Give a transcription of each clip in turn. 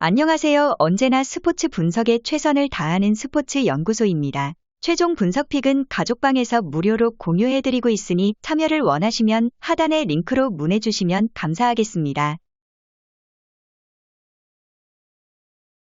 안녕하세요. 언제나 스포츠 분석에 최선을 다하는 스포츠 연구소입니다. 최종 분석픽은 가족방에서 무료로 공유해드리고 있으니 참여를 원하시면 하단의 링크로 문의주시면 감사하겠습니다.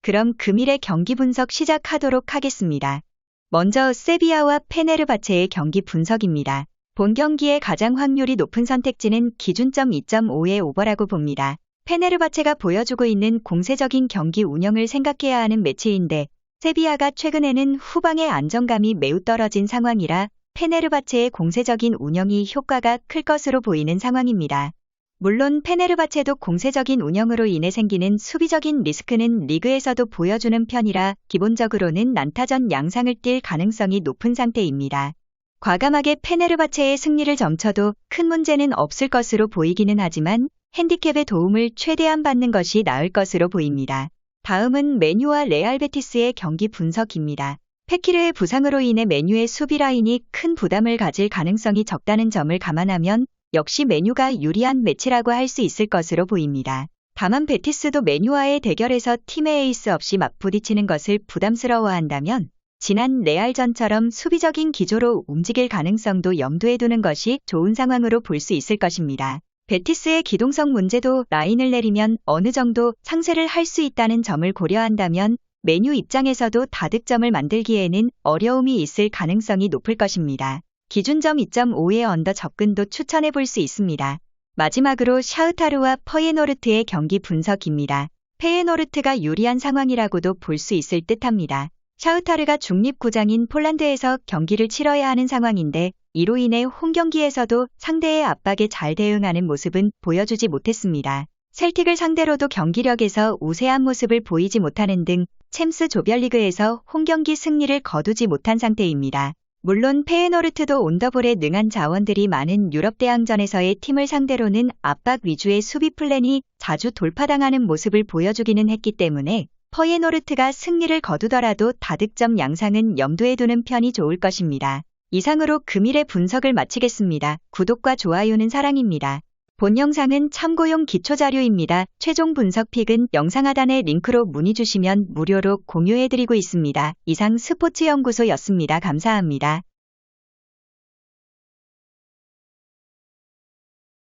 그럼 금일의 경기 분석 시작하도록 하겠습니다. 먼저 세비야와 페네르바체의 경기 분석입니다. 본 경기의 가장 확률이 높은 선택지는 기준점 2.5의 오버라고 봅니다. 페네르바체가 보여주고 있는 공세적인 경기 운영을 생각해야 하는 매치인데 세비야가 최근에는 후방의 안정감이 매우 떨어진 상황이라 페네르바체의 공세적인 운영이 효과가 클 것으로 보이는 상황입니다. 물론 페네르바체도 공세적인 운영으로 인해 생기는 수비적인 리스크는 리그에서도 보여주는 편이라 기본적으로는 난타전 양상을 띌 가능성이 높은 상태입니다. 과감하게 페네르바체의 승리를 점쳐도 큰 문제는 없을 것으로 보이기는 하지만 핸디캡의 도움을 최대한 받는 것이 나을 것으로 보입니다. 다음은 메뉴와 레알 베티스의 경기 분석입니다. 페키르의 부상으로 인해 메뉴의 수비 라인이 큰 부담을 가질 가능성이 적다는 점을 감안하면 역시 메뉴가 유리한 매치라고 할 수 있을 것으로 보입니다. 다만 베티스도 메뉴와의 대결에서 팀의 에이스 없이 맞부딪히는 것을 부담스러워한다면 지난 레알전처럼 수비적인 기조로 움직일 가능성도 염두에 두는 것이 좋은 상황으로 볼 수 있을 것입니다. 베티스의 기동성 문제도 라인을 내리면 어느 정도 상쇄를 할 수 있다는 점을 고려한다면 메뉴 입장에서도 다득점을 만들기에는 어려움이 있을 가능성이 높을 것입니다. 기준점 2.5의 언더 접근도 추천해 볼 수 있습니다. 마지막으로 샤흐타르와 퍼예노르트의 경기 분석입니다. 페예노르트가 유리한 상황이라고도 볼 수 있을 듯합니다. 샤흐타르가 중립구장인 폴란드에서 경기를 치러야 하는 상황인데 이로 인해 홈 경기에서도 상대의 압박에 잘 대응하는 모습은 보여주지 못했습니다. 셀틱을 상대로도 경기력에서 우세한 모습을 보이지 못하는 등 챔스 조별리그에서 홈 경기 승리를 거두지 못한 상태입니다. 물론 페에노르트도 온더볼에 능한 자원들이 많은 유럽 대항전에서의 팀을 상대로는 압박 위주의 수비 플랜이 자주 돌파당하는 모습을 보여주기는 했기 때문에 퍼예노르트가 승리를 거두더라도 다득점 양상은 염두에 두는 편이 좋을 것입니다. 이상으로 금일의 분석을 마치겠습니다. 구독과 좋아요는 사랑입니다. 본 영상은 참고용 기초자료입니다. 최종 분석 픽은 영상 하단의 링크로 문의 주시면 무료로 공유해드리고 있습니다. 이상 스포츠연구소였습니다. 감사합니다.